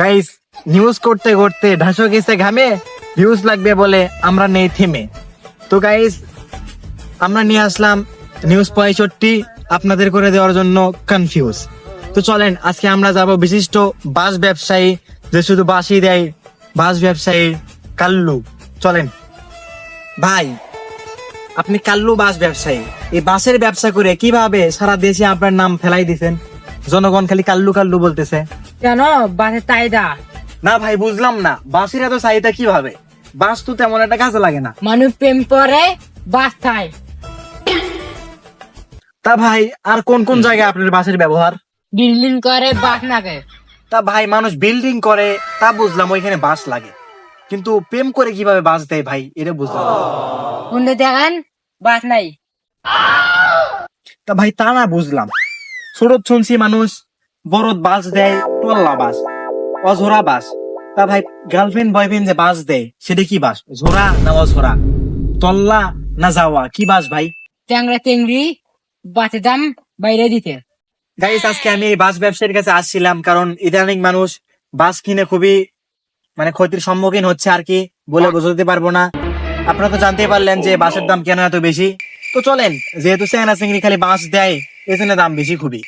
Guys news করতে করতে ঢাসো গেছে ঘামে ভিউজ লাগবে বলে আমরা নেই থেমে। তো গাইস আমরা নিয়ে আসলাম নিউজ পঁয়ষট্টি, আপনাদের করে দেওয়ার জন্য কনফিউজ তো চলেন, আজকে আমরা যাব বিশিষ্ট বাস ব্যবসায়ী, যে শুধু বাসই দেয় বাস ব্যবসায়ী কাল্লু। চলেন। ভাই, আপনি কাল্লু বাস ব্যবসায়ী। এই বাসের ব্যবসা করে কীভাবে সারা দেশে আপনার নাম ফেলাই দিছেন? জনগণ খালি কাল্লু কাল্লু বলতেছে। কেন বাসের চাহিদা। না ভাই বুঝলাম না। বাসের এত চাহিদা কীভাবে? বাস তো তেমন একটা কাজে লাগে না। মানুষ প্রেম করে বাস খায় তা ভাই আর কোন কোন জায়গায় আপনার বাসের ব্যবহার? বিল্ডিং করে বাস নাগে তা ভাই মানুষ বিল্ডিং করে তা বুঝলাম ওইখানে বাস লাগে। কিন্তু প্রেম করে কীভাবে বাস দেয় ভাই এটা বুঝলাম না। অন্য দেখেন বাস নাই। তা ভাই তা না বুঝলাম। ছোট শুনছি মানুষ বড় বাস দেয় টল্লা বাস অঝোরা বাস। তা ভাই গার্লফ্রেন্ড বয়ফ্রেন্ড যে বাস দেয় সেটা কি বাস? ঝোরা না অঝোরা? তল্লা না যাওয়া? কি বাস ভাই? ট্যাংরা টেংরি বাসের দাম বাইরে দিতে। গাইস আজকে আমি এই বাস ব্যবসায়ীর কাছে আসছিলাম কারণ ইদানিং মানুষ বাস কিনে খুবই মানে ক্ষতির সম্মুখীন হচ্ছে আর কি বলে বোঝাতে পারব না। আপনারা তো জানতে পারলেন যে বাসের দাম কেন এত বেশি। তো চলেন যেহেতু চেঙ্গা চিংড়ি খালি বাস দেয় এই জন্য দাম বেশি খুবই।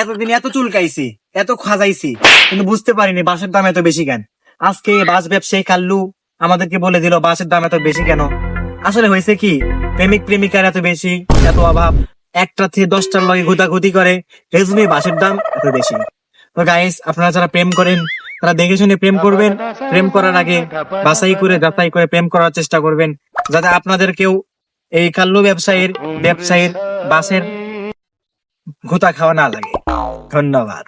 এতদিন এত চুলকাইছি এত খাজাইছি, কিন্তু বুঝতে পারিনি বাসের দাম এত বেশি কেন। আজকে বাস ব্যবসায়ী কাল্লু আমাদেরকে বলে দিল বাসের দাম এত বেশি কেন? আসলে হয়েছে কি, প্রেমিক প্রেমিকার এত বেশি, এত অভাব, একটা থেকে দশটার লগে ঘুতাঘুতি করে জন্যই বাসের দাম এত বেশি। তো গাইস আপনারা যারা প্রেম করেন, তারা দেখে শুনে প্রেম করবেন। প্রেম করার আগে বাছাই করে, যাচাই করে প্রেম করার চেষ্টা করবেন, যাতে আপনাদের কেউ এই কাল্লু ব্যবসায়ীর ব্যবসায়ীর বাসের ঘুতা খাওয়া না লাগে। ধন্যবাদ।